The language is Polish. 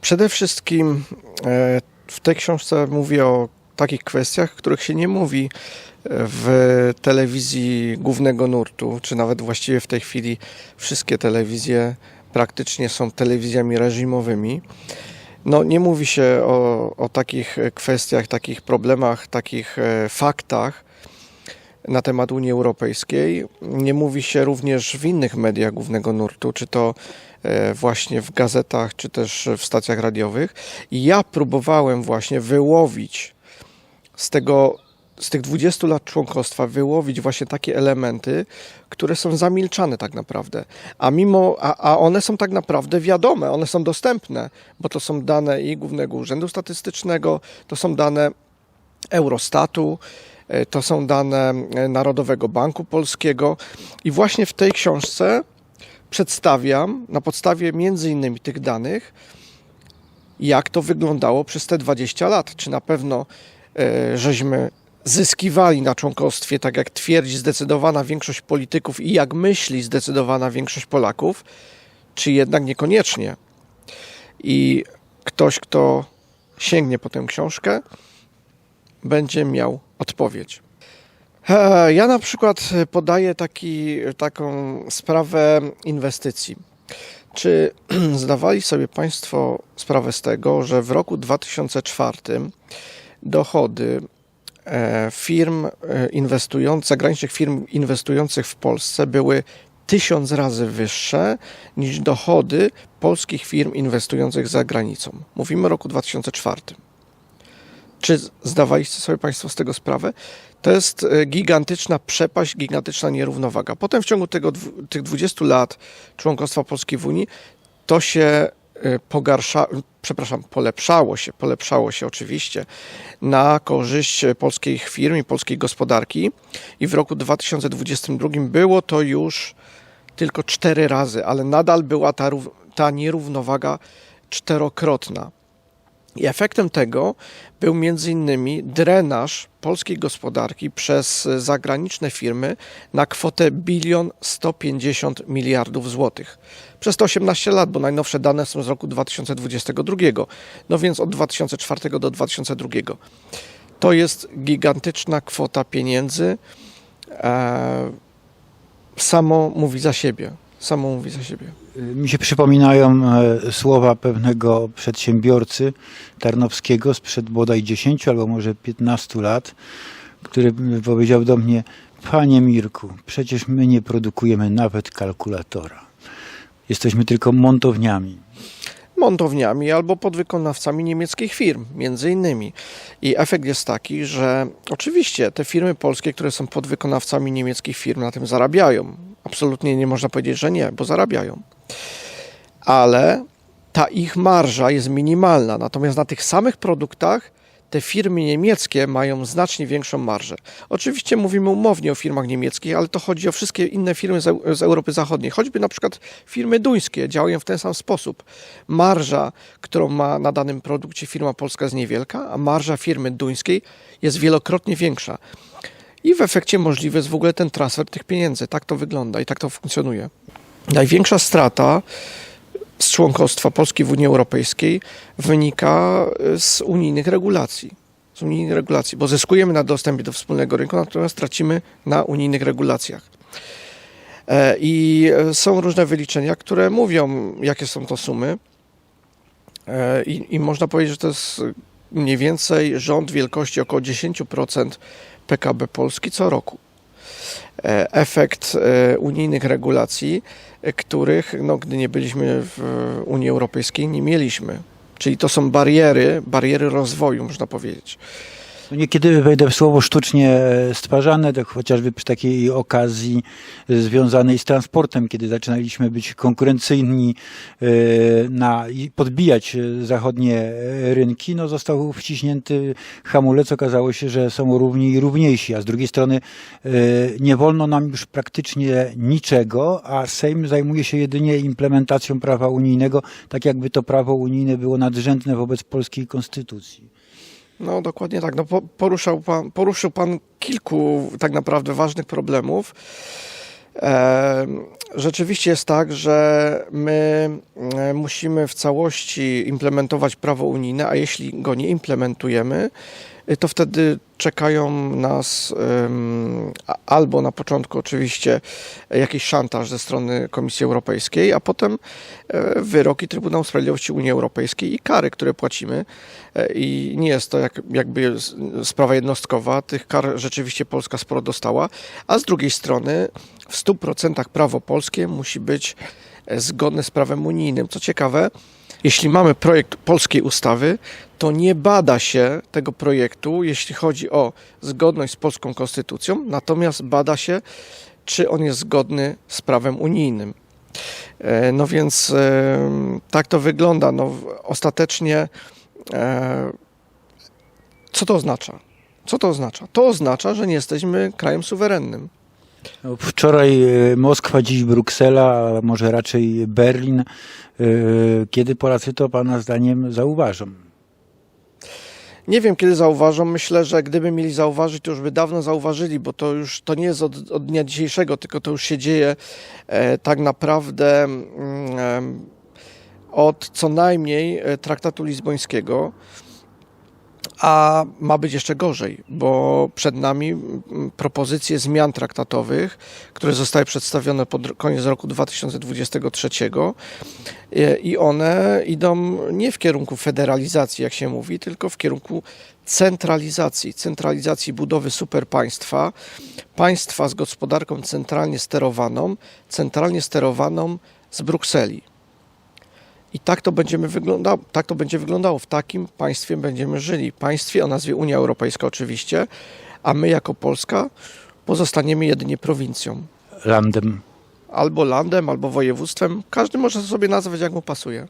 Przede wszystkim e, w tej książce mówię o takich kwestiach, których się nie mówi w telewizji głównego nurtu, czy nawet właściwie w tej chwili wszystkie telewizje praktycznie są telewizjami reżimowymi. No, nie mówi się o, o takich kwestiach, takich problemach, takich e, faktach na temat Unii Europejskiej. Nie mówi się również w innych mediach głównego nurtu, czy to e, właśnie w gazetach, czy też w stacjach radiowych. I ja próbowałem właśnie wyłowić z tego, z tych 20 lat członkostwa, wyłowić właśnie takie elementy, które są zamilczane tak naprawdę. A mimo, a, a one są tak naprawdę wiadome, one są dostępne, bo to są dane i Głównego Urzędu Statystycznego, to są dane Eurostatu, to są dane e, Narodowego Banku Polskiego i właśnie w tej książce przedstawiam na podstawie między innymi tych danych, jak to wyglądało przez te 20 lat. Czy na pewno e, żeśmy zyskiwali na członkostwie, tak jak twierdzi zdecydowana większość polityków i jak myśli zdecydowana większość Polaków, czy jednak niekoniecznie. I ktoś, kto sięgnie po tę książkę, będzie miał odpowiedź. E, Ja na przykład podaję taki, taką sprawę inwestycji. Czy zdawali sobie Państwo sprawę z tego, że w roku 2004 dochody e, firm e, inwestujących, zagranicznych firm inwestujących w Polsce były tysiąc razy wyższe niż dochody polskich firm inwestujących za granicą. Mówimy o roku 2004. Czy zdawaliście sobie Państwo z tego sprawę? To jest e, gigantyczna przepaść, gigantyczna nierównowaga. Potem w ciągu tego, tych 20 lat członkostwa Polski w Unii to się e, pogarsza, przepraszam, polepszało się, polepszało się oczywiście na korzyść polskich firm i polskiej gospodarki i w roku 2022 było to już tylko cztery razy, ale nadal była ta, ta nierównowaga czterokrotna. I efektem tego był innymi drenaż polskiej gospodarki przez zagraniczne firmy na kwotę bilion 150 miliardów złotych. Przez te 18 lat, bo najnowsze dane są z roku 2022, no więc od 2004 do 2002. To jest gigantyczna kwota pieniędzy. E, samo mówi za siebie. Samo mówi za siebie. Mi się przypominają e, słowa pewnego przedsiębiorcy tarnowskiego sprzed bodaj 10 albo może 15 lat, który powiedział do mnie: Panie Mirku, przecież my nie produkujemy nawet kalkulatora. Jesteśmy tylko montowniami. montowniami albo podwykonawcami niemieckich firm, między innymi. I efekt jest taki, że oczywiście te firmy polskie, które są podwykonawcami niemieckich firm, na tym zarabiają. Absolutnie nie można powiedzieć, że nie, bo zarabiają. Ale ta ich marża jest minimalna. Natomiast na tych samych produktach te firmy niemieckie mają znacznie większą marżę. Oczywiście mówimy umownie o firmach niemieckich, ale to chodzi o wszystkie inne firmy z, z Europy Zachodniej. Choćby na przykład firmy duńskie działają w ten sam sposób. Marża, którą ma na danym produkcie firma polska jest niewielka, a marża firmy duńskiej jest wielokrotnie większa. I w efekcie możliwy jest w ogóle ten transfer tych pieniędzy. Tak to wygląda i tak to funkcjonuje. Największa strata z członkostwa Polski w Unii Europejskiej wynika z unijnych regulacji. Z unijnych regulacji, bo zyskujemy na dostępie do wspólnego rynku, natomiast tracimy na unijnych regulacjach. E, I e, są różne wyliczenia, które mówią, jakie są to sumy. E, I, I można powiedzieć, że to jest mniej więcej rząd wielkości około 10% PKB Polski co roku. E, Efekt e, unijnych regulacji, których, no, gdy nie byliśmy w Unii Europejskiej, nie mieliśmy. Czyli to są bariery, bariery rozwoju, można powiedzieć. Niekiedy wejdę w słowo sztucznie stwarzane, tak chociażby przy takiej okazji związanej z transportem, kiedy zaczynaliśmy być konkurencyjni e, na, i podbijać zachodnie rynki, no został wciśnięty hamulec. Okazało się, że są równi i równiejsi, a z drugiej strony e, nie wolno nam już praktycznie niczego, a Sejm zajmuje się jedynie implementacją prawa unijnego, tak jakby to prawo unijne było nadrzędne wobec polskiej konstytucji. No dokładnie tak. No, po, poruszał pan, poruszył pan kilku tak naprawdę ważnych problemów. E, Rzeczywiście jest tak, że my e, musimy w całości implementować prawo unijne, a jeśli go nie implementujemy, e, to wtedy czekają nas albo na początku oczywiście jakiś szantaż ze strony Komisji Europejskiej, a potem e, wyroki Trybunału Sprawiedliwości Unii Europejskiej i kary, które płacimy. E, I nie jest to jak, jakby sprawa jednostkowa. Tych kar rzeczywiście Polska sporo dostała, a z drugiej strony w 100% prawo polskie musi być e, zgodne z prawem unijnym. Co ciekawe, jeśli mamy projekt polskiej ustawy, to nie bada się tego projektu, jeśli chodzi o zgodność z polską konstytucją, natomiast bada się, czy on jest zgodny z prawem unijnym. E, No więc e, tak to wygląda. No, ostatecznie co to oznacza? Co to oznacza? To oznacza, że nie jesteśmy krajem suwerennym. Wczoraj e, Moskwa, dziś Bruksela, a może raczej Berlin. E, Kiedy Polacy to Pana zdaniem zauważą? Nie wiem, kiedy zauważą. Myślę, że gdyby mieli zauważyć, to już by dawno zauważyli, bo to już to nie jest od, od dnia dzisiejszego, tylko to już się dzieje e, tak naprawdę em, od co najmniej e, traktatu lizbońskiego. A ma być jeszcze gorzej, bo przed nami propozycje zmian traktatowych, które zostały przedstawione pod koniec roku 2023 E, i one idą nie w kierunku federalizacji, jak się mówi, tylko w kierunku centralizacji, centralizacji budowy superpaństwa, państwa z gospodarką centralnie sterowaną, centralnie sterowaną z Brukseli. I tak to, będziemy wyglądało, tak to będzie wyglądało. W takim państwie będziemy żyli. Państwie o nazwie Unia Europejska oczywiście, a my jako Polska pozostaniemy jedynie prowincją. Landem. Albo landem, albo województwem. Każdy może sobie nazwać jak mu pasuje.